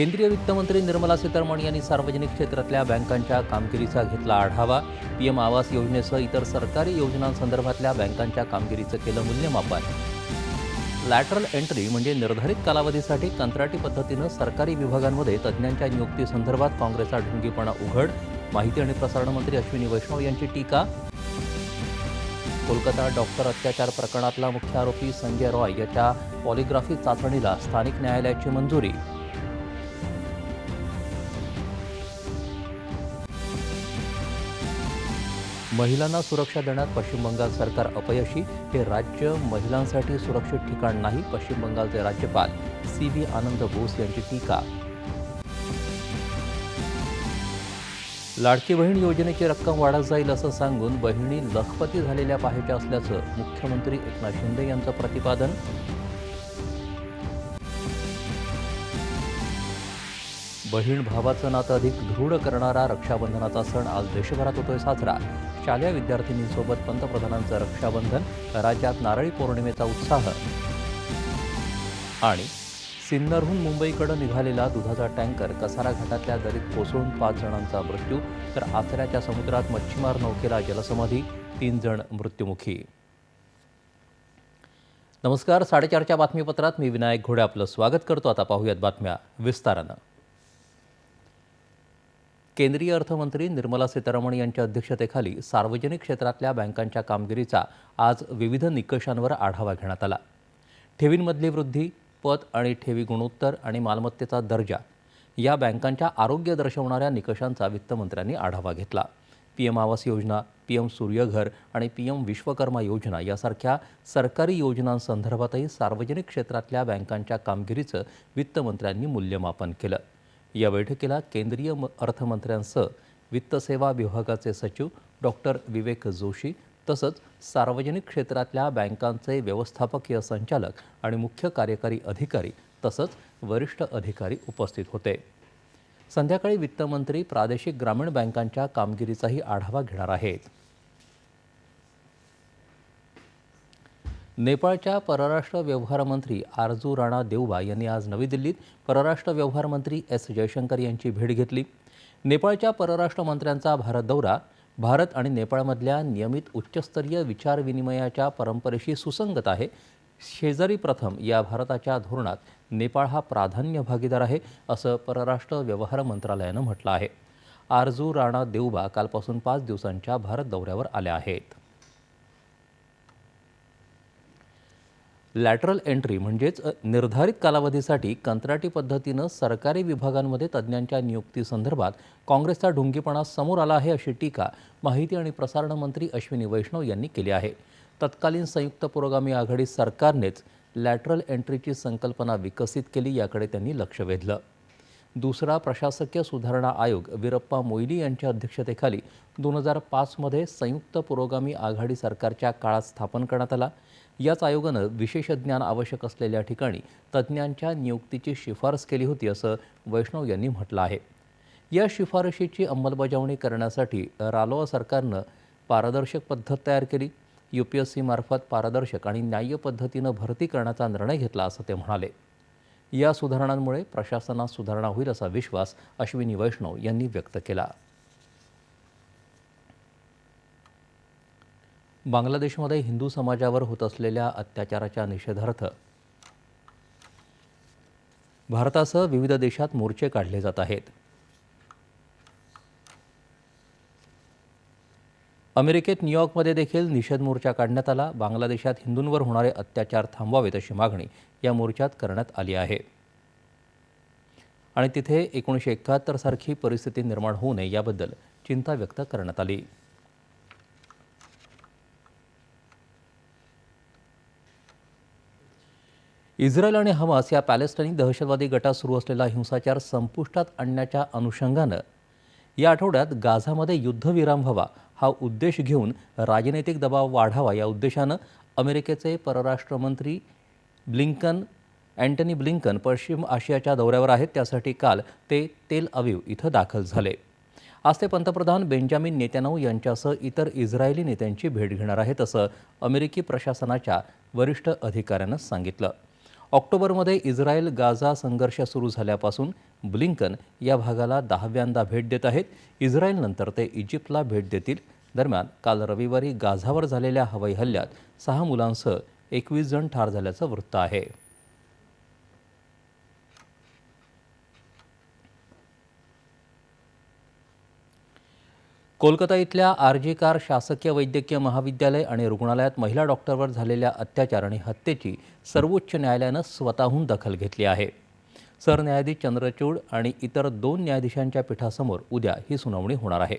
केंद्रीय वित्तमंत्री निर्मला सीतारामन यांनी सार्वजनिक क्षेत्रातल्या बँकांच्या कामगिरीचा घेतला आढावा. पीएम आवास योजनेसह इतर सरकारी योजनांसंदर्भातल्या बँकांच्या कामगिरीचं केलं मूल्यमापन. लॅटरल एंट्री म्हणजे निर्धारित कालावधीसाठी कंत्राटी पद्धतीनं सरकारी विभागांमध्ये तज्ज्ञांच्या नियुक्तीसंदर्भात काँग्रेसचा ढुंगीपणा उघड माहिती आणि प्रसारण मंत्री अश्विनी वैष्णव यांची टीका. कोलकाता डॉक्टर अत्याचार प्रकरणातला मुख्य आरोपी संजय रॉय याच्या पॉलिग्राफी चाचणीला स्थानिक न्यायालयाची मंजुरी. महिलांना सुरक्षा देण्यात पश्चिम बंगाल सरकार अपयशी. हे राज्य महिलांसाठी सुरक्षित ठिकाण नाही पश्चिम बंगालचे राज्यपाल सी व्ही आनंद बोस यांची टीका. लाडकी बहीण योजनेची रक्कम वाढत जाईल असं सांगून बहिणी लखपती झालेल्या पाहायच्या असल्याचं मुख्यमंत्री एकनाथ शिंदे यांचं प्रतिपादन. बहीण भावाचं नातं अधिक दृढ करणारा रक्षाबंधनाचा सण आज देशभरात होतोय साजरा. शालेय विद्यार्थिनींसोबत पंतप्रधानांचं रक्षाबंधन राज्यात नारळी पौर्णिमेचा उत्साह. आणि सिन्नरहून मुंबईकडे निघालेला दुधाचा टँकर कसारा घाटातल्या दरीत कोसळून पाच जणांचा मृत्यू तर आचऱ्याच्या समुद्रात मच्छीमार नौकेला जलसमाधी तीन जण मृत्युमुखी. नमस्कार साडेचारच्या बातमीपत्रात मी विनायक घोडे आपलं स्वागत करतो. आता पाहूयात बातम्या विस्तारानं. केंद्रीय अर्थमंत्री निर्मला सीतारामन यांच्या अध्यक्षतेखाली सार्वजनिक क्षेत्रातल्या बँकांच्या कामगिरीचा आज विविध निकषांवर आढावा घेण्यात आला. ठेवींमधली वृद्धी पत आणि ठेवी गुणोत्तर आणि मालमत्तेचा दर्जा या बँकांच्या आरोग्य दर्शवणाऱ्या निकषांचा वित्तमंत्र्यांनी आढावा घेतला. P M Awas Yojana P M Surya Ghar आणि पी एम विश्वकर्मा योजना यासारख्या सरकारी योजनांसंदर्भातही सार्वजनिक क्षेत्रातल्या बँकांच्या कामगिरीचं वित्तमंत्र्यांनी मूल्यमापन केलं. या बैठकीला केंद्रीय म- अर्थमंत्र्यांसह वित्त सेवा विभागाचे सचिव डॉक्टर विवेक जोशी तसंच सार्वजनिक क्षेत्रातल्या बँकांचे व्यवस्थापकीय संचालक आणि मुख्य कार्यकारी अधिकारी तसंच वरिष्ठ अधिकारी उपस्थित होते. संध्याकाळी वित्तमंत्री प्रादेशिक ग्रामीण बँकांच्या कामगिरीचाही आढावा घेणार आहेत. नेपाळच्या परराष्ट्र व्यवहार मंत्री आरजू राणा देवबा यांनी आज नवी दिल्लीत परराष्ट्र व्यवहार मंत्री एस जयशंकर यांची भेट घेतली. नेपाळच्या परराष्ट्र मंत्र्यांचा भारत दौरा भारत आणि नेपाळमधल्या नियमित उच्चस्तरीय विचारविनिमयाच्या परंपरेशी सुसंगत आहे. शेजारी प्रथम या भारताच्या धोरणात नेपाळ हा प्राधान्य भागीदार आहे असं परराष्ट्र व्यवहार मंत्रालयानं म्हटलं आहे. आरजू राणा देवबा कालपासून पाच दिवसांच्या भारत दौऱ्यावर आल्या आहेत. लॅटरल एंट्री म्हणजेच निर्धारित कालावधीसाठी कंत्राटी पद्धतीनं सरकारी विभागांमध्ये तज्ज्ञांच्या नियुक्तीसंदर्भात काँग्रेसचा ढुंगीपणा समोर आला आहे अशी टीका माहिती आणि प्रसारण मंत्री अश्विनी वैष्णव यांनी केली आहे. तत्कालीन संयुक्त पुरोगामी आघाडी सरकारनेच लॅटरल एंट्रीची संकल्पना विकसित केली याकडे त्यांनी लक्ष वेधलं. दुसरा प्रशासकीय सुधारणा आयोग वीरप्पा मोईली यांच्या अध्यक्षतेखाली दोन हजार पाचमध्ये संयुक्त पुरोगामी आघाडी सरकारच्या काळात स्थापन करण्यात आला. याच आयोगानं विशेष ज्ञान आवश्यक असलेल्या ठिकाणी तज्ज्ञांच्या नियुक्तीची शिफारस केली होती असं वैष्णव यांनी म्हटलं आहे. या शिफारशीची अंमलबजावणी करण्यासाठी रालोआ सरकारनं पारदर्शक पद्धत तयार केली. यू पी एस सीमार्फत पारदर्शक आणि न्याय्य पद्धतीनं भरती करण्याचा निर्णय घेतला असं ते म्हणाले. या सुधारणांमुळे प्रशासनात सुधारणा होईल असा विश्वास अश्विनी वैष्णव यांनी व्यक्त केला. बांगलादेशमध्ये हिंदू समाजावर होत असलेल्या अत्याचाराच्या निषेधार्थ भारतासह विविध देशात मोर्चे काढले जात आहेत. अमेरिकेत न्यूयॉर्कमध्ये देखील निषेध मोर्चा काढण्यात आला. बांगलादेशात हिंदूंवर होणारे अत्याचार थांबवावेत अशी मागणी या मोर्चात करण्यात आली आहे. आणि तिथे एकोणीसशे एकाहत्तर सारखी परिस्थिती निर्माण होऊ नये याबद्दल चिंता व्यक्त करण्यात आली. इस्रायल आणि हमास या पॅलेस्टाईनी दहशतवादी गटात सुरू असलेला हिंसाचार संपुष्टात आणण्याच्या अनुषंगानं या आठवड्यात गाझामध्ये युद्धविराम व्हावा हा उद्देश घेऊन राजनैतिक दबाव वाढावा या उद्देशानं अमेरिकेचे परराष्ट्र मंत्री ब्लिंकन अँटनी ब्लिंकन पश्चिम आशियाच्या दौऱ्यावर आहेत. त्यासाठी काल ते तेल अवीव इथं दाखल झाले. आज ते पंतप्रधान बेंजामिन नेत्यानाहू यांच्यासह इतर इस्रायली नेत्यांची भेट घेणार आहेत असं अमेरिकी प्रशासनाच्या वरिष्ठ अधिकाऱ्यानं सांगितलं. ऑक्टोबरमध्ये इस्रायल गाझा संघर्ष सुरू झाल्यापासून ब्लिंकन या भागाला दहाव्यांदा भेट देत आहेत. इस्रायलनंतर ते इजिप्तला भेट देतील. दरम्यान काल रविवारी गाझावर झालेल्या हवाई हल्ल्यात सहा मुलांसह एकवीस जण ठार झाल्याचं वृत्त आहे. कोलकाता इथल्या आरजी कार शासकीय वैद्यकीय महाविद्यालय आणि रुग्णालयात महिला डॉक्टरवर झालेल्या अत्याचार आणि हत्येची सर्वोच्च न्यायालयानं स्वतःहून दखल घेतली आहे. सरन्यायाधीश चंद्रचूड आणि इतर दोन न्यायाधीशांच्या पीठासमोर उद्या ही सुनावणी होणार आहे.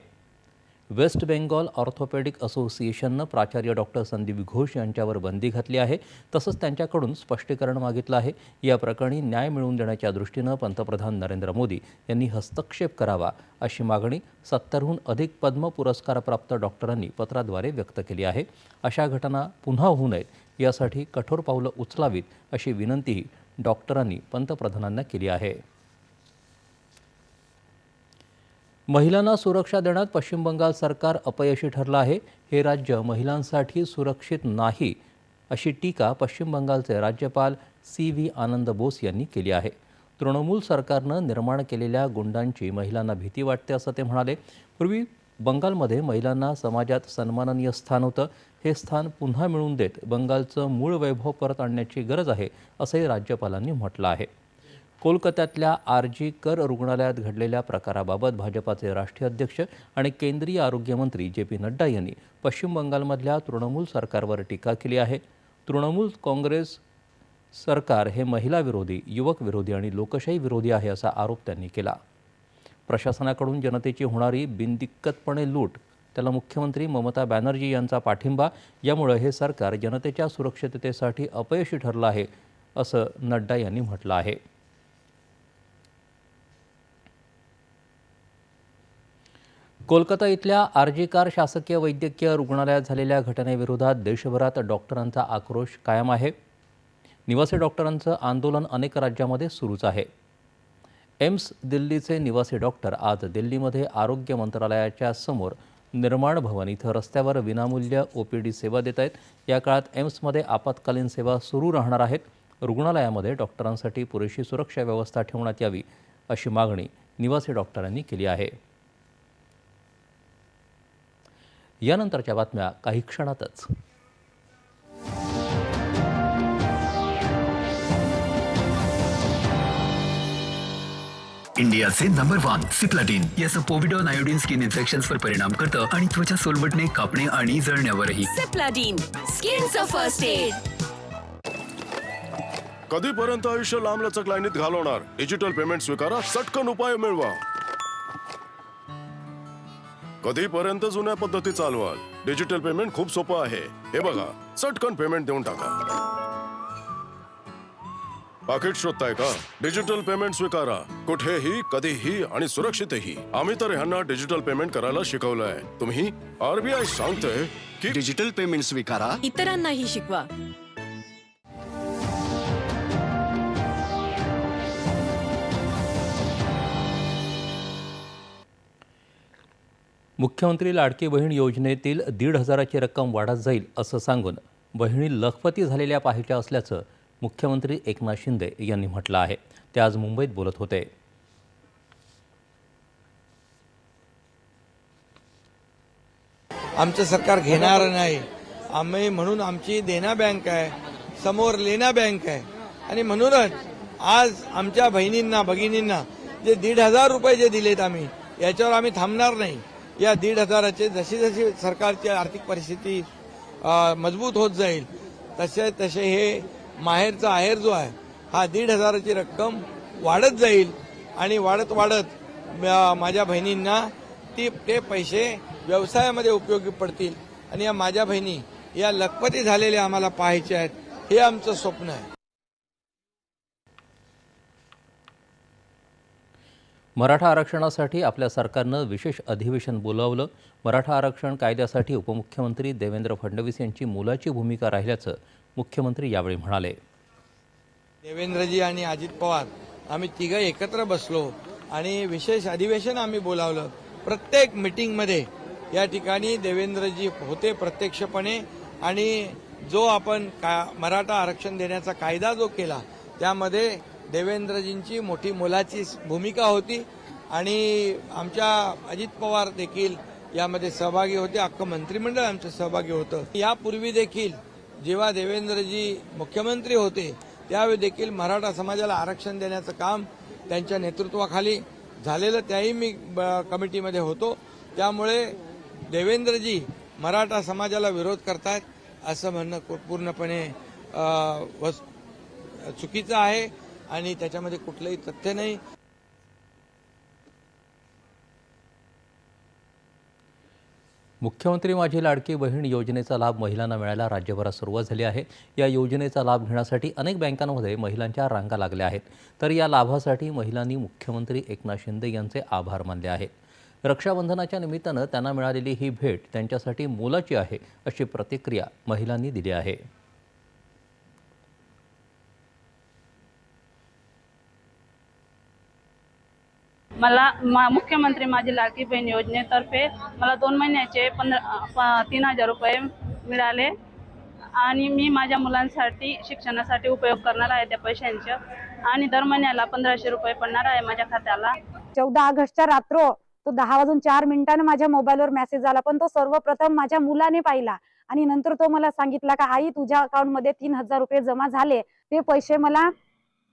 वेस्ट बेंगॉल ऑर्थोपेडिक असोसिएशननं प्राचार्य डॉक्टर संदीप घोष यांच्यावर बंदी घातली आहे. तसंच त्यांच्याकडून स्पष्टीकरण मागितलं आहे. या प्रकरणी न्याय मिळवून देण्याच्या दृष्टीनं पंतप्रधान नरेंद्र मोदी यांनी हस्तक्षेप करावा अशी मागणी सत्तरहून अधिक पद्म पुरस्कारप्राप्त डॉक्टरांनी पत्राद्वारे व्यक्त केली आहे. अशा घटना पुन्हा होऊ नयेत यासाठी कठोर पावलं उचलावीत अशी विनंतीही डॉक्टरांनी पंतप्रधानांना केली आहे. महिलांना सुरक्षा देण्यात पश्चिम बंगाल सरकार अपयशी ठरलं आहे. हे राज्य महिलांसाठी सुरक्षित नाही अशी टीका पश्चिम बंगालचे राज्यपाल सी व्ही आनंद बोस यांनी केली आहे. तृणमूल सरकारनं निर्माण केलेल्या गुंडांची महिलांना भीती वाटते असं ते म्हणाले. पूर्वी बंगालमध्ये महिलांना समाजात सन्माननीय स्थान होतं. हे स्थान पुन्हा मिळवून देत बंगालचं मूळ वैभव परत आणण्याची गरज आहे असंही राज्यपालांनी म्हटलं आहे. कोलकात्यातल्या आर जी कर रुग्णालयात घडलेल्या प्रकाराबाबत भाजपाचे राष्ट्रीय अध्यक्ष आणि केंद्रीय आरोग्यमंत्री जे पी नड्डा यांनी पश्चिम बंगालमधल्या तृणमूल सरकारवर टीका केली आहे. तृणमूल काँग्रेस सरकार हे महिला विरोधी युवक विरोधी आणि लोकशाही विरोधी आहे असा आरोप त्यांनी केला. प्रशासनाकडून जनतेची होणारी बिनदिक्कतपणे लूट त्याला मुख्यमंत्री ममता बॅनर्जी यांचा पाठिंबा यामुळे हे सरकार जनतेच्या सुरक्षिततेसाठी अपयशी ठरलं आहे असं नड्डा यांनी म्हटलं आहे. कोलकाता इथल्या आरजी कार शासकीय वैद्यकीय रुग्णालयात झालेल्या घटनेविरोधात देशभरात डॉक्टरांचा आक्रोश कायम आहे. निवासी डॉक्टरांचं आंदोलन अनेक राज्यामध्ये सुरूच आहे. एम्स दिल्लीचे निवासी डॉक्टर आज दिल्लीमध्ये आरोग्य मंत्रालयाच्या समोर निर्माण भवन इथं रस्त्यावर विनामूल्य ओ पी डी सेवा देत आहेत. या काळात एम्समध्ये आपत्कालीन सेवा सुरू राहणार आहेत. रुग्णालयामध्ये डॉक्टरांसाठी पुरेशी सुरक्षा व्यवस्था ठेवण्यात यावी अशी मागणी निवासी डॉक्टरांनी केली आहे. यानंतरच्या बातम्या काही क्षणातच. इंडियाचे नंबर वन सिप्लाटिन याचं पोविडॉन आयोडीन स्किन इन्फेक्शन्सवर परिणाम करतं आणि त्वचा सोलवटणे कापणे आणि जळण्यावरही. सिप्लाडीन स्किनचं फर्स्ट एड कधीपर्यंत आयुष्य लांबलचक लाईनीत घालवणार? डिजिटल पेमेंट स्वीकारा चटकन उपाय मिळवा. कधीपर्यंत जुन्या पद्धती चालवाल? डिजिटल पेमेंट खूप सोपं आहे. हे बघा चटकन पेमेंट देऊन टाका. पाकिट शोधताय का? डिजिटल पेमेंट स्वीकारा. कुठेही कधीही आणि सुरक्षितही. आम्ही तर ह्यांना डिजिटल पेमेंट करायला शिकवलंय. तुम्ही आरबीआय सांगतोय की डिजिटल पेमेंट स्वीकारा. इतरांनाही शिकवा. मुख्यमंत्री लाडकी बहीण योजनेतील दीड हजाराची रक्कम वाढत जाईल असं सांगून बहिणी लखपती झालेल्या पाहिजे असल्याचं मुख्यमंत्री एकनाथ शिंदे यांनी म्हटलं आहे. ते आज मुंबईत बोलत होते. आमचं सरकार घेणार नाही. आम्ही म्हणून आमची देना बँक आहे समोर लेना बँक आहे. आणि म्हणूनच आज आमच्या बहिणींना भगिनींना जे दीड हजार रुपये जे दिलेत आम्ही याच्यावर आम्ही थांबणार नाही. या दीड हजाराचे जशी जशी सरकारची आर्थिक परिस्थिती मजबूत होत जाईल तसे तसे हे माहेरचा आहेर जो आहे हा दीड हजाराची रक्कम वाढत जाईल आणि वाढत वाढत माझ्या बहिणींना ती ते पैसे व्यवसायामध्ये उपयोगी पडतील. आणि या माझ्या बहिणी या लखपती झालेल्या आम्हाला पाहायच्या आहेत हे आमचं स्वप्न आहे. मराठा आरक्षणासाठी आपल्या सरकारनं विशेष अधिवेशन बोलावलं. मराठा आरक्षण कायद्यासाठी उपमुख्यमंत्री देवेंद्र फडणवीस यांची मोलाची भूमिका राहिल्याचं मुख्यमंत्री यावेळी म्हणाले. देवेंद्रजी आणि अजित पवार आम्ही तिघं एकत्र बसलो आणि विशेष अधिवेशन आम्ही बोलावलं. प्रत्येक मिटिंगमध्ये या ठिकाणी देवेंद्रजी होते प्रत्यक्षपणे आणि जो आपण का मराठा आरक्षण देण्याचा कायदा जो केला त्यामध्ये देवेंद्रजींची मोठी मोलाची भूमिका होती आणि आमच्या अजित पवार देखील यामध्ये सहभागी होते. अख्खं मंत्रिमंडळ आमचं सहभागी होतं. यापूर्वी देखील जेव्हा देवेंद्रजी मुख्यमंत्री होते त्यावेळी देखील मराठा समाजाला आरक्षण देण्याचं काम त्यांच्या नेतृत्वाखाली झालेलं त्याही मी ब- कमिटीमध्ये होतो. त्यामुळे देवेंद्रजी मराठा समाजाला विरोध करतायत असं म्हणणं पूर्णपणे चुकीचं आहे. आणि त्याच्यामध्ये कुठलंही तथ्य नाही. मुख्यमंत्री माझी लाडकी बहीण योजनेचा लाभ महिलांना मिळायला राज्यभरात सुरुवात झाली आहे. या योजनेचा लाभ घेण्यासाठी अनेक बँकांमध्ये महिलांच्या रांगा लागल्या आहेत. तर या लाभासाठी महिलांनी मुख्यमंत्री एकनाथ शिंदे यांचे आभार मानले आहेत. रक्षाबंधनाच्या निमित्तानं त्यांना मिळालेली ही भेट त्यांच्यासाठी मोलाची आहे अशी प्रतिक्रिया महिलांनी दिली आहे. मला मा मुख्यमंत्री माझी लाडकी बहीण योजनेतर्फे मला दोन महिन्याचे पंधरा तीन हजार रुपये मिळाले. आणि मी माझ्या मुलांसाठी शिक्षणासाठी उपयोग करणार आहे त्या पैशांचा. आणि दर महिन्याला पंधराशे रुपये पडणार आहे माझ्या खात्याला. चौदा ऑगस्टच्या रात्र तो दहा वाजून चार मिनिटांनी माझ्या मोबाईलवर मेसेज आला पण तो सर्वप्रथम माझ्या मुलाने पाहिला. आणि नंतर तो मला सांगितला का आई तुझ्या अकाउंटमध्ये तीन हजार रुपये जमा झाले. ते पैसे मला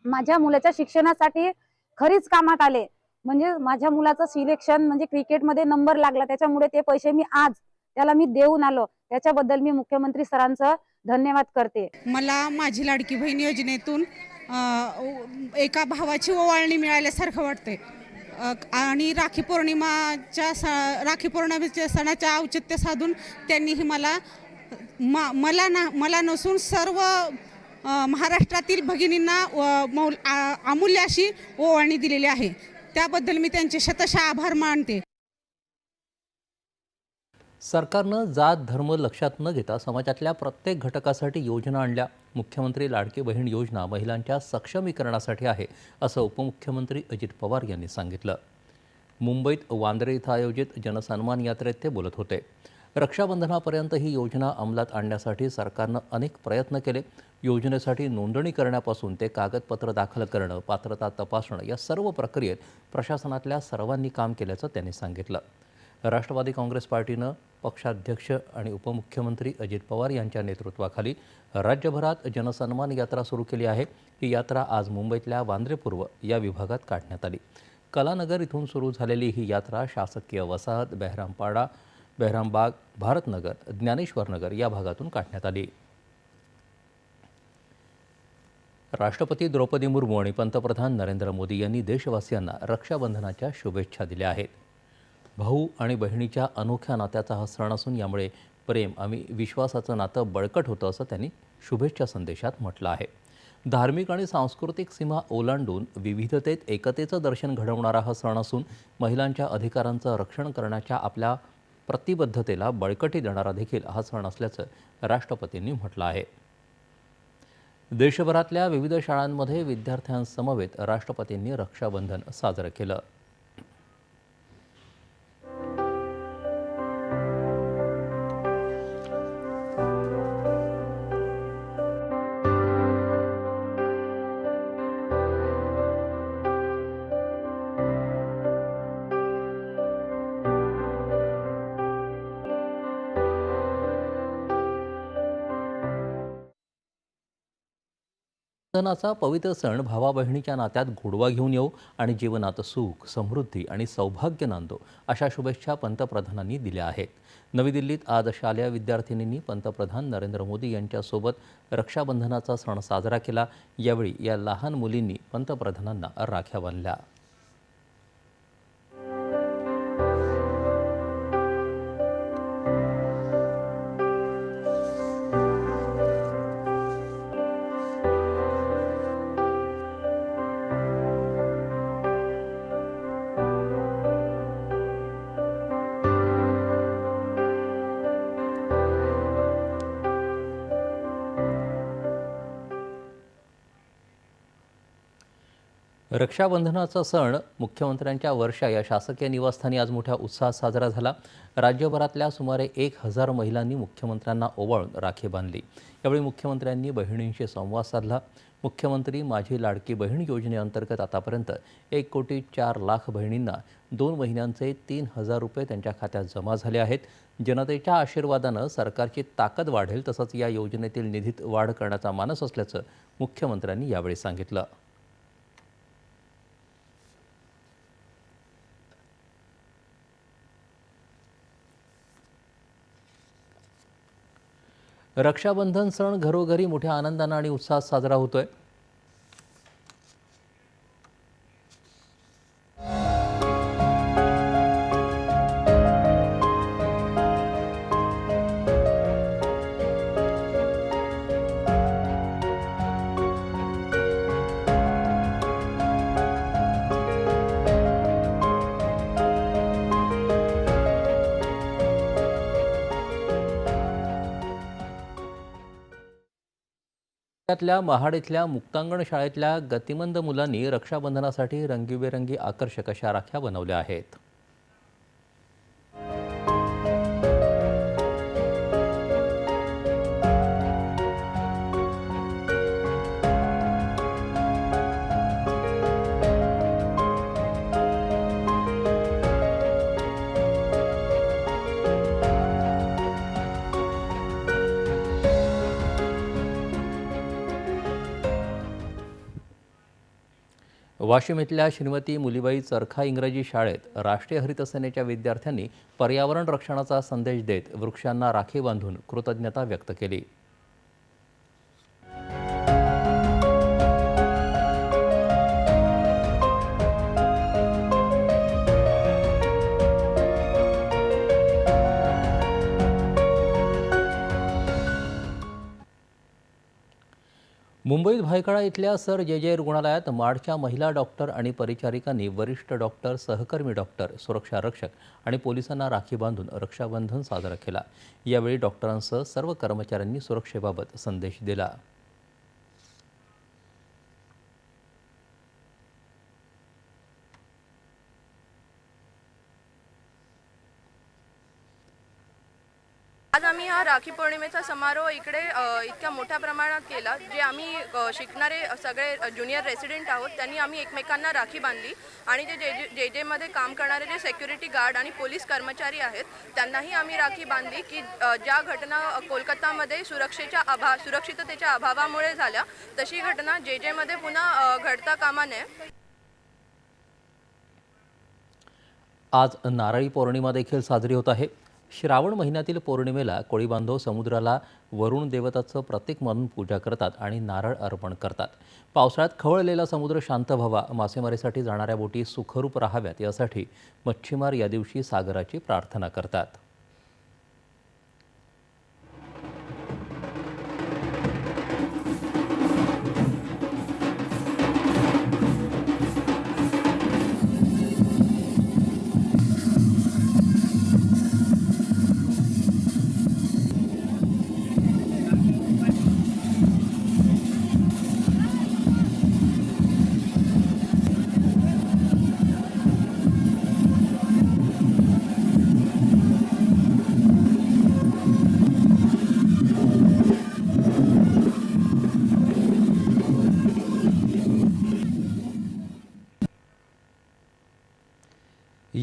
माझ्या मुलाच्या शिक्षणासाठी खरीच कामात आले. म्हणजे माझ्या मुलाचं सिलेक्शन म्हणजे क्रिकेटमध्ये नंबर लागला. त्याच्यामुळे ते पैसे मी आज त्याला मी देऊन आलो. त्याच्याबद्दल मी मुख्यमंत्री सरांचं धन्यवाद करते. मला माझी लाडकी बहीण योजनेतून एका भावाची ओवाळणी मिळाल्यासारखं वाटते आणि राखी पौर्णिमाच्या स राखी पौर्णिमेच्या सणाच्या औचित्य साधून त्यांनीही मला मा मला ना मला नसून सर्व महाराष्ट्रातील भगिनींना मौल अमूल्य अशी ओवाळणी दिलेली आहे. त्याबद्दल मी त्यांचे शतशः आभार मानते. सरकारनं जात धर्म लक्षात न घेता समाजातल्या प्रत्येक घटकासाठी योजना आणल्या. मुख्यमंत्री लाडकी बहीण योजना महिलांच्या सक्षमीकरणासाठी आहे असं उपमुख्यमंत्री अजित पवार यांनी सांगितलं. मुंबईत वांद्रे इथं आयोजित जनसन्मान यात्रेत ते बोलत होते. रक्षाबंधनापर्यंत ही योजना अंमलात आणण्यासाठी सरकारनं अनेक प्रयत्न केले. योजनेसाठी नोंदणी करण्यापासून ते कागदपत्र दाखल करणं पात्रता तपासणं या सर्व प्रक्रियेत प्रशासनातल्या सर्वांनी काम केल्याचं त्यांनी सांगितलं. राष्ट्रवादी काँग्रेस पार्टीनं पक्षाध्यक्ष आणि उपमुख्यमंत्री अजित पवार यांच्या नेतृत्वाखाली राज्यभरात जनसन्मान यात्रा सुरू केली आहे. ही यात्रा आज मुंबईतल्या वांद्रेपूर्व या विभागात काढण्यात आली. कलानगर इथून सुरू झालेली ही यात्रा शासकीय वसाहत बेहरामपाडा बेहरामबाग भारतनगर ज्ञानेश्वरनगर या भागातून काढण्यात आली. राष्ट्रपती द्रौपदी मुर्मू आणि पंतप्रधान नरेंद्र मोदी यांनी देशवासियांना रक्षाबंधनाच्या शुभेच्छा दिल्या आहेत. भाऊ आणि बहिणीच्या अनोख्या नात्याचा हा सण असून यामुळे प्रेम आणि विश्वासाचं नातं बळकट होतं असं त्यांनी शुभेच्छा संदेशात म्हटलं आहे. धार्मिक आणि सांस्कृतिक सीमा ओलांडून विविधतेत एकतेचं दर्शन घडवणारा हा सण असून महिलांच्या अधिकारांचं रक्षण करण्याच्या आपल्या प्रतिबद्धतेला बळकटी देणारा देखील हा सण असल्याचं राष्ट्रपतींनी म्हटलं आहे. देशभरातल्या विविध शाळांमध्ये विद्यार्थ्यांसमवेत राष्ट्रपतींनी रक्षाबंधन साजरं केलं. सणाचा पवित्र सण भावा बहिणीच्या नात्यात गोडवा घेऊन येऊ आणि जीवनात सुख समृद्धी आणि सौभाग्य नांदो अशा शुभेच्छा पंतप्रधानांनी दिल्या आहेत. नवी दिल्लीत आज शालेय विद्यार्थिनींनी पंतप्रधान नरेंद्र मोदी यांच्यासोबत रक्षाबंधनाचा सण साजरा केला. यावेळी या लहान मुलींनी पंतप्रधानांना राख्या बांधल्या. रक्षाबंधनाचा सण मुख्यमंत्र्यांच्या वर्षा या शासकीय निवासस्थानी आज मोठ्या उत्साहात साजरा झाला. राज्यभरातल्या सुमारे एक हजार महिलांनी मुख्यमंत्र्यांना ओवाळून राखी बांधली. यावेळी मुख्यमंत्र्यांनी बहिणींशी संवाद साधला. मुख्यमंत्री माझी लाडकी बहीण योजनेअंतर्गत आतापर्यंत एक कोटी चार लाख बहिणींना दोन महिन्यांचे तीन हजार रुपये त्यांच्या खात्यात जमा झाले आहेत. जनतेच्या आशीर्वादानं सरकारची ताकद वाढेल तसंच या योजनेतील निधीत वाढ करण्याचा मानस असल्याचं मुख्यमंत्र्यांनी यावेळी सांगितलं. रक्षाबंधन सण घरोघरी मोठ्या आनंदानं आणि उत्साहात साजरा होतोय. पुण्यातल्या महाड इथल्या मुक्तांगण शाळेतल्या गतिमंद मुलांनी रक्षाबंधनासाठी रंगीबेरंगी आकर्षक अशा राख्या बनवल्या आहेत. वाशिम इथल्या श्रीमती मुलीबाई चरखा इंग्रजी शाळेत राष्ट्रीय हरित सेनेच्या विद्यार्थ्यांनी पर्यावरण रक्षणाचा संदेश देत वृक्षांना राखी बांधून कृतज्ञता व्यक्त केली. मुंबईत भायखळा इथल्या सर जे जे रुग्णालयात माडच्या महिला डॉक्टर आणि परिचारिकांनी वरिष्ठ डॉक्टर सहकर्मी डॉक्टर सुरक्षा रक्षक आणि पोलिसांना राखी बांधून रक्षाबंधन साजरा केला. यावेळी डॉक्टरांसह सर्व कर्मचाऱ्यांनी सुरक्षेबाबत संदेश दिला. आज आम्ही हा राखी पौर्णिमेचा समारोह इकडे इतक्या मोठ्या प्रमाणात केला जे आम्ही शिकणारे सगळे ज्युनियर रेसिडेंट आहोत त्यांनी आम्ही एकमेकांना राखी बांधली आणि जे जे जे जेमध्ये काम करणारे जे सेक्युरिटी गार्ड आणि पोलीस कर्मचारी आहेत त्यांनाही आम्ही राखी बांधली की ज्या घटना कोलकातामध्ये सुरक्षेच्या अभा सुरक्षिततेच्या अभावामुळे झाल्या तशी घटना जे जेमध्ये पुन्हा घडता कामा नये. आज नारळी पौर्णिमा देखील साजरी होत आहे. श्रावण महिन्यातील पौर्णिमेला कोळीबांधव समुद्राला वरुण देवताचं प्रतीक म्हणून पूजा करतात आणि नारळ अर्पण करतात. पावसाळ्यात खवळलेला समुद्र शांत व्हावा मासेमारीसाठी जाणाऱ्या बोटी सुखरूप राहाव्यात यासाठी मच्छीमार या दिवशी सागराची प्रार्थना करतात.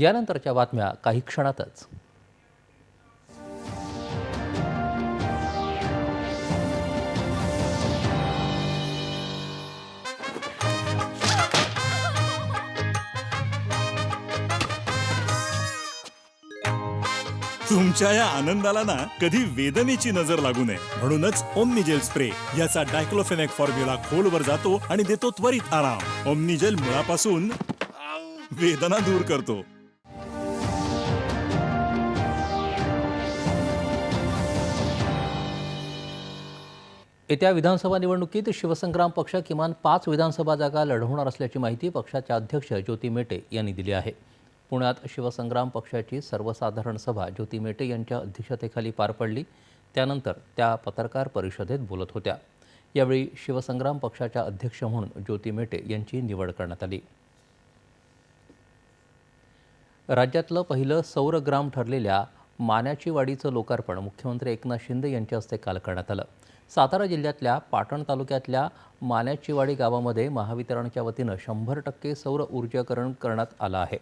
यानंतरच्या बातम्या काही क्षणातच. तुमच्या या आनंदाला ना कधी वेदनेची नजर लागू नये. म्हणूनच ओमनिजेल स्प्रे याचा डायक्लोफेनेक फॉर्म्युला खोलवर जातो आणि देतो त्वरित आराम. ओमनिजेल मुळापासून वेदना दूर करतो. येत्या विधानसभा निवडणुकीत शिवसंग्राम पक्ष किमान पाच विधानसभा जागा लढवणार असल्याची माहिती पक्षाचे अध्यक्ष ज्योती मेटे यांनी दिली आहे. पुण्यात शिवसंग्राम पक्षाची सर्वसाधारण सभा ज्योती मेटे यांच्या अध्यक्षतेखाली पार पडली. त्यानंतर त्या पत्रकार परिषदेत बोलत होत्या. यावेळी शिवसंग्राम पक्षाच्या अध्यक्ष म्हणून ज्योती मेटे यांची निवड करण्यात आली. राज्यातलं पहिलं सौर ग्राम ठरलेल्या मान्याची वाडीचं लोकार्पण मुख्यमंत्री एकनाथ शिंदे यांच्या हस्ते काल करण्यात आलं. सातारा जिल्ह्यातल्या पाटण तालुक्यातल्या मान्याचीवाडी गावामध्ये महावितरणच्या वतीनं शंभर टक्के सौर ऊर्जाकरण करण्यात आलं आहे.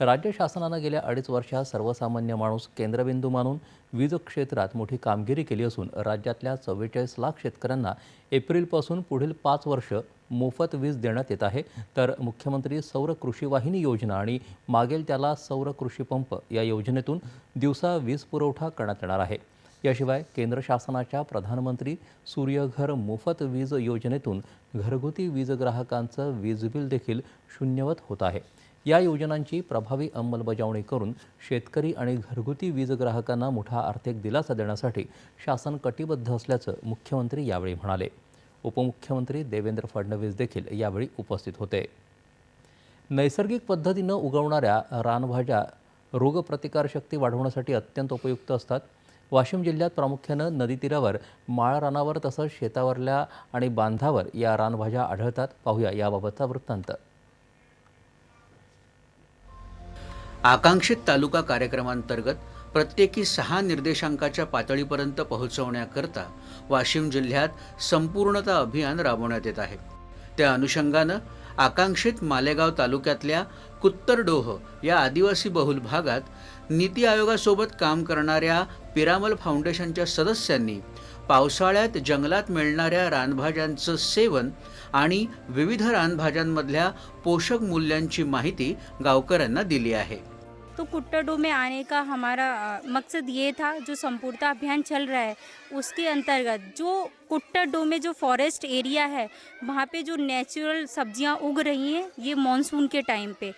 राज्य शासनानं गेल्या अडीच वर्षात सर्वसामान्य माणूस केंद्रबिंदू मानून वीज क्षेत्रात मोठी कामगिरी केली असून राज्यातल्या चव्वेचाळीस लाख शेतकऱ्यांना एप्रिलपासून पुढील पाच वर्ष मोफत वीज देण्यात येत आहे. तर मुख्यमंत्री सौर कृषी वाहिनी योजना आणि मागेल त्याला सौर कृषी पंप या योजनेतून दिवसा वीज पुरवठा करण्यात येणार आहे. याशिवाय केंद्र शासनाच्या प्रधानमंत्री सूर्यघर मोफत वीज योजनेतून घरगुती वीज ग्राहकांचं वीज बिल देखील शून्यवत होत आहे. या योजनांची प्रभावी अंमलबजावणी करून शेतकरी आणि घरगुती वीज ग्राहकांना मोठा आर्थिक दिलासा देण्यासाठी शासन कटिबद्ध असल्याचं मुख्यमंत्री यावेळी म्हणाले. उपमुख्यमंत्री देवेंद्र फडणवीस देखील यावेळी उपस्थित होते. नैसर्गिक पद्धतीनं उगवणाऱ्या रानभाज्या रोगप्रतिकारशक्ती वाढवण्यासाठी अत्यंत उपयुक्त असतात. वाशिम जिल्ह्यात प्रामुख्यानं नदीतीरावर माळ रानावर तसंच शेतावरल्या आणि बांधावर या रानभाज्या आढळतात. पाहूया याबाबतचा वृत्तांत. आकांक्षित तालुका कार्यक्रमांतर्गत प्रत्येकी सहा निर्देशांकाच्या पातळीपर्यंत पोहोचवण्याकरता वाशिम जिल्ह्यात संपूर्णता अभियान राबवण्यात येत आहे. त्या अनुषंगानं आकांक्षित मालेगाव तालुक्यातल्या कुत्तरडोह या आदिवासी बहुल भागात नीती आयोगासोबत काम करणाऱ्या पिरामल फाउंडेशनच्या सदस्यांनी पावसाळ्यात जंगलात मिळणाऱ्या रानभाज्यांचं सेवन आणि विविध रानभाज्यांमधल्या पोषक मूल्यांची माहिती गावकऱ्यांना दिली आहे. तो कुट्टडो में आने का हमारा मकसद ये था जो संपूर्णता अभियान चल रहा है उसके अंतर्गत जो कुट्टडो में जो फॉरेस्ट एरिया है वहाँ पे जो नेचुरल सब्जियाँ उग रही हैं ये मानसून के टाइम पे।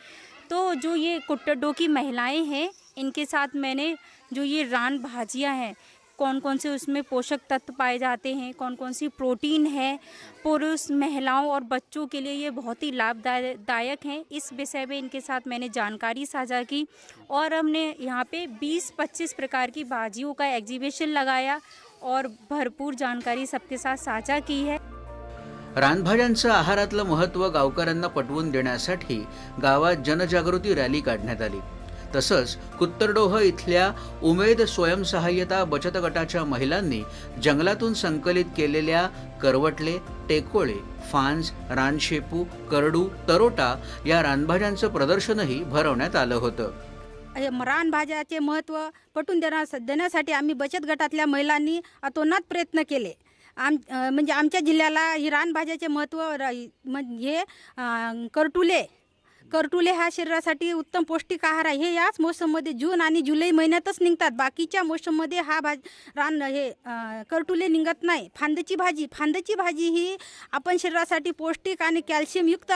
तो जो ये कुट्टडो की महिलाएं हैं इनके साथ मैंने जो ये रान भाजियाँ हैं कौन कौन से उसमें पोषक तत्व पाए जाते हैं कौन कौन सी प्रोटीन है, पुरुष, महिलाओं और बच्चों के लिए ये बहुत ही लाभदायक हैं। इस विषय में इनके साथ मैंने जानकारी साझा की और हमने यहाँ पे 20-25 प्रकार की भाजियों का एग्जीबिशन लगाया और भरपूर जानकारी सबके साथ साझा की है। रानभाज्यांचं आहारातलं महत्त्व गावकऱ्यांना पटवून देण्यासाठी गावात जनजागृती रॅली काढण्यात आली. तसंच कुत्तरडोह इथल्या उमेद स्वयंसहाय्यता बचत गटाच्या महिलांनी जंगलातून संकलित केलेल्या करवटले टेकोळे फांज रानशेपू करडू तरोटा या रानभाज्यांचं प्रदर्शनही भरवण्यात आलं होतं. रानभाज्याचे महत्त्व पटून देण्या देण्यासाठी आम्ही बचत गटातल्या महिलांनी अतोनात प्रयत्न केले. आम म्हणजे आमच्या जिल्ह्याला ही रानभाज्याचे महत्त्व हे म्हणजे करटुले करटुले हा शरीरासाठी उत्तम पौष्टिक आहार आहे. हे याच मोसममध्ये जून आणि जुलै महिन्यातच निघतात. बाकीच्या मोसममध्ये हा भाज रान हे करटुले निघत नाही. फांदची भाजी फांदची भाजी ही आपण शरीरासाठी पौष्टिक आणि कॅल्शियमयुक्त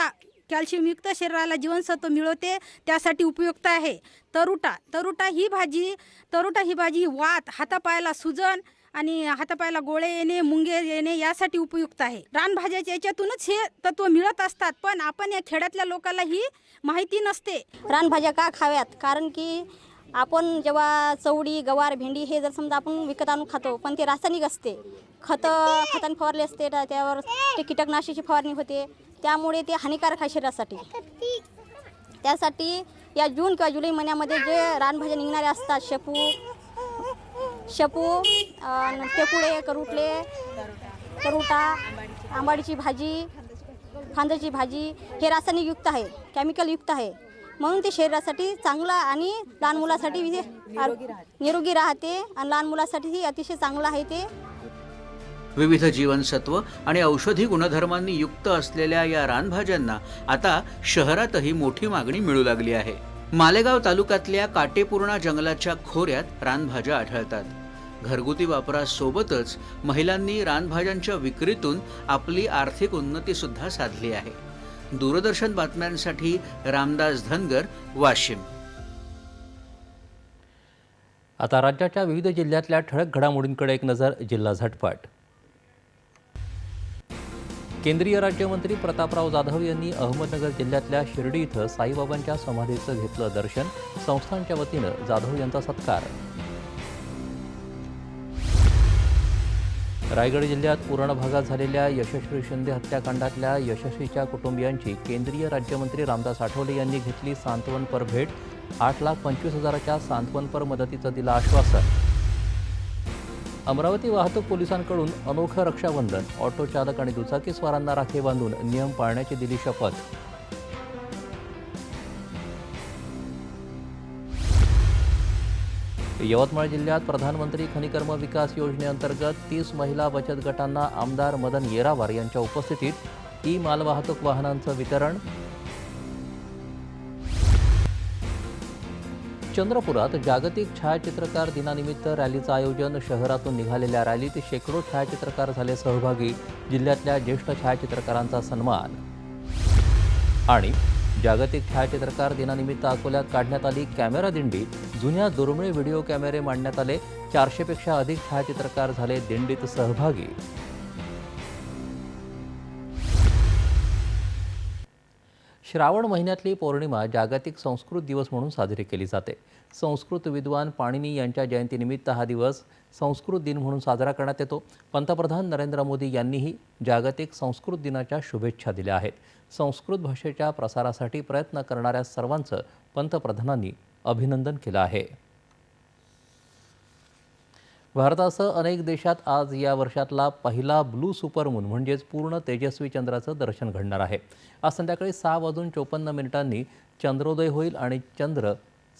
कॅल्शियमयुक्त शरीराला जीवनसत्व मिळवते. त्यासाठी उपयुक्त आहे. तरुटा तरुटा ही भाजी तरुटा ही भाजी वात हातापायाला सुजन आणि हातापायाला गोळे येणे मुंगे येणे यासाठी उपयुक्त आहे. रानभाज्याच्या याच्यातूनच हे तत्व मिळत असतात पण आपण या खेड्यातल्या लोकांना ही माहिती नसते. रानभाज्या का खाव्यात? कारण की आपण जेव्हा चवडी गवार भेंडी हे जर समजा आपण विकत आणून खातो पण ते रासायनिक असते. खतं खताने फवारले असते त्यावर ते कीटकनाशकाची फवारणी होते. त्यामुळे ते हानिकारक आहे शरीरासाठी. त्यासाठी या जून किंवा जुलै महिन्यामध्ये जे रानभाज्या निघणाऱ्या असतात शेपू शेपू अन् टेकुळे करुटले करुटा आंबाडीची भाजी खांद्याची भाजी हे रासायनिकयुक्त आहे केमिकलयुक्त आहे. म्हणून ते शरीरासाठी चांगलं आणि लहान मुलासाठी निरोगी राहते आणि लहान मुलासाठीही अतिशय चांगलं आहे ते. विविध जीवनसत्व आणि औषधी गुणधर्मांनी युक्त असलेल्या या रानभाज्यांना आता शहरातही मोठी मागणी मिळू लागली आहे. मालेगाव तालुक्यातल्या काटेपूर्णा जंगलाच्या खोऱ्यात रानभाज्या आढळतात. घरगुती वापरासोबतच महिलांनी रानभाज्यांच्या विक्रीतून आपली आर्थिक उन्नतीसुद्धा साधली आहे. दूरदर्शन बातम्यांसाठी रामदास धनगर वाशिम. आता राज्याच्या विविध जिल्ह्यातल्या ठळक घडामोडींकडे एक नजर जिल्हा झटपट. केंद्रीय राज्यमंत्री प्रतापराव जाधव यांनी अहमदनगर जिल्ह्यातल्या शिर्डी इथं साईबाबांच्या समाधीचं घेतलं दर्शन. संस्थांच्या वतीनं जाधव यांचा सत्कार. रायगड जिल्ह्यात उरण भागात झालेल्या यशस्वी शिंदे हत्याकांडातल्या यशस्वीच्या कुटुंबियांची केंद्रीय राज्यमंत्री रामदास आठवले यांनी घेतली सांत्वनपर भेट. आठ लाख पंचवीस हजाराच्या सांत्वनपर मदतीचं दिलं आश्वासन. अमरावती वाहतूक पोलिसांकडून अनोखं रक्षाबंधन. ऑटो चालक आणि दुचाकीस्वारांना राखे बांधून नियम पाळण्याची दिली शपथ. यवतमाळ जिल्ह्यात प्रधानमंत्री खनिकर्म विकास योजनेअंतर्गत तीस महिला बचत गटांना आमदार मदन येरावार यांच्या उपस्थितीत ई मालवाहतूक वाहनांचं वितरण. चंद्रपुरात जागतिक छायाचित्रकार दिनानिमित्त रॅलीचं आयोजन. शहरातून निघालेल्या रॅलीत शेकडो छायाचित्रकार झाले सहभागी. जिल्ह्यातल्या ज्येष्ठ छायाचित्रकारांचा सन्मान. आणि जागतिक छायाचित्रकार दिनानिमित्त अकोल्यात काढण्यात आली कॅमेरा दिंडी. जुन्या दुर्मिळ व्हिडिओ कॅमेरे मांडण्यात आले. चारशेपेक्षा अधिक छायाचित्रकार झाले दिंडीत सहभागी. श्रावण महिन्यातली पौर्णिमा जागतिक संस्कृत दिवस म्हणून साजरी केली जाते. संस्कृत विद्वान पाणिनी यांच्या जयंतीनिमित्त हा दिवस संस्कृत दिन म्हणून साजरा करण्यात येतो. पंतप्रधान नरेंद्र मोदी यांनीही जागतिक संस्कृत दिनाच्या शुभेच्छा दिल्या आहेत. संस्कृत भाषेच्या प्रसारासाठी प्रयत्न करणाऱ्या सर्वांचं पंतप्रधानांनी अभिनंदन केलं आहे. भारतासह अनेक देशात आज या वर्षातला पहिला ब्लू सुपरमून म्हणजेच पूर्ण तेजस्वी चंद्राचं दर्शन घडणार आहे. आज संध्याकाळी सहा वाजून चोपन्न मिनिटांनी चंद्रोदय होईल आणि चंद्र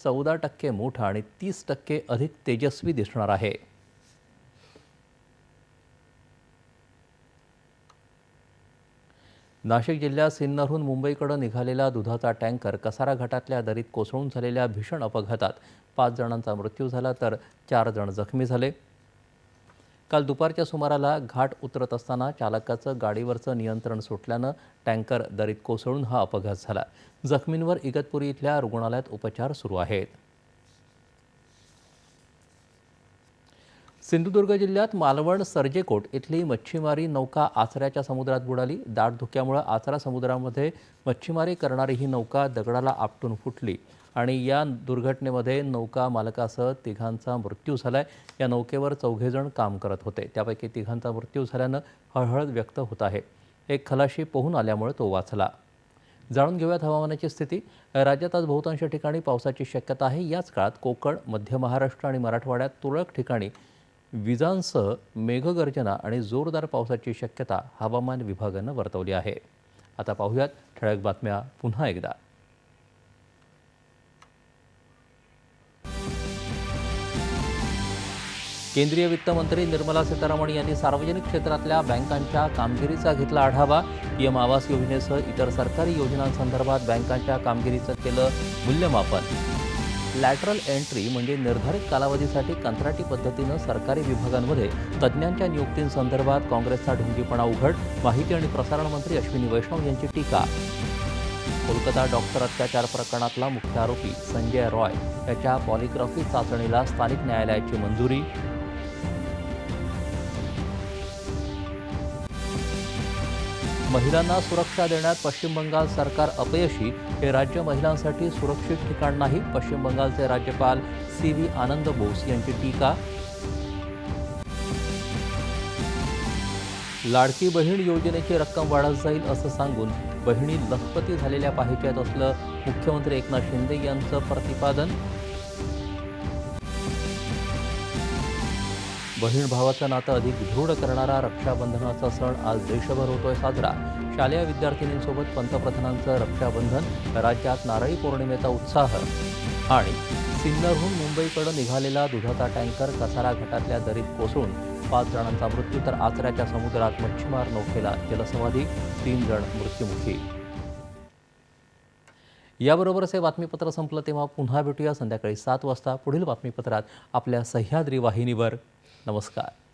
चौदा टक्के मोठा आणि तीस टक्के अधिक तेजस्वी दिसणार आहे. नाशिक जिल्ह्यात सिन्नरहून मुंबईकडे निघालेला दुधाचा टँकर कसारा घाटातल्या दरीत कोसळून झालेल्या भीषण अपघातात पाच जणांचा मृत्यू झाला तर चार जण जखमी झाले. काल दुपारच्या सुमाराला घाट उतरत असताना चालकाचं गाडीवरचं नियंत्रण सुटल्यानं टँकर दरीत कोसळून हा अपघात झाला. जखमींवर इगतपुरी इथल्या रुग्णालयात उपचार सुरू आहेत. सिंधुदुर्ग जिल्ह्यात मालवण सर्जेकोट इथली मच्छीमारी नौका आचऱ्याच्या समुद्रात बुडाली. दाट धुक्यामुळे आचरा समुद्रामध्ये मच्छीमारी करणारी ही नौका दगडाला आपटून फुटली. आणि या दुर्घटनेमध्ये नौका मालकासह तिघांचा मृत्यू झाला आहे या नौकेवर चौघेजण काम करत होते. त्यापैकी तिघांचा मृत्यू झाल्यानं हळहळ व्यक्त होत आहे. एक खलाशी पोहून आल्यामुळे तो वाचला. जाणून घेऊयात हवामानाची स्थिती. राज्यात आज बहुतांश ठिकाणी पावसाची शक्यता आहे. याच काळात कोकण मध्य महाराष्ट्र आणि मराठवाड्यात तुरळक ठिकाणी विजांसह मेघगर्जना आणि जोरदार पावसाची शक्यता हवामान विभागानं वर्तवली आहे. आता पाहूयात ठळक बातम्या पुन्हा एकदा. केंद्रीय वित्तमंत्री निर्मला सीतारामन यांनी सार्वजनिक क्षेत्रातल्या बँकांच्या कामगिरीचा घेतला आढावा. पीएम आवास योजनेसह इतर सरकारी योजनांसंदर्भात बँकांच्या कामगिरीचं केलं मूल्यमापन. लॅटरल एंट्री म्हणजे निर्धारित कालावधीसाठी कंत्राटी पद्धतीनं सरकारी विभागांमध्ये तज्ज्ञांच्या नियुक्तींसंदर्भात काँग्रेसचा ढुंगीपणा उघड माहिती आणि प्रसारण मंत्री अश्विनी वैष्णव यांची टीका. कोलकाता डॉक्टर अत्याचार प्रकरणातला मुख्य आरोपी संजय रॉय याच्या पॉलिग्राफी चाचणीला स्थानिक न्यायालयाची मंजुरी. महिलांना सुरक्षा देण्यात पश्चिम बंगाल सरकार अपयशी हे राज्य महिलांसाठी सुरक्षित ठिकाण नाही पश्चिम बंगालचे राज्यपाल सी व्ही आनंद बोस यांची टीका. लाडकी बहीण योजनेची रक्कम वाढत जाईल असं सांगून बहिणी लखपती झालेल्या पाहिजेत असलं मुख्यमंत्री एकनाथ शिंदे यांचं प्रतिपादन. बहीण भावाचं नातं अधिक दृढ करणारा रक्षाबंधनाचा सण आज देशभर होतोय साजरा. शालेय विद्यार्थिनींसोबत पंतप्रधानांचं रक्षाबंधन राज्यात नारळी पौर्णिमेचा उत्साह. आणि सिन्नरहून मुंबईकडे निघालेला दुधाचा टँकर कसारा घाटातल्या दरीत कोसळून पाच जणांचा मृत्यू तर आचऱ्याच्या समुद्रात मच्छीमार नौकेला जलसमाधी तीन जण मृत्युमुखी. याबरोबरच हे बातमीपत्र संपलं तेव्हा पुन्हा भेटूया. संध्याकाळी सात वाजता पुढील बातमीपत्रात आपल्या सह्याद्री वाहिनीवर. नमस्कार.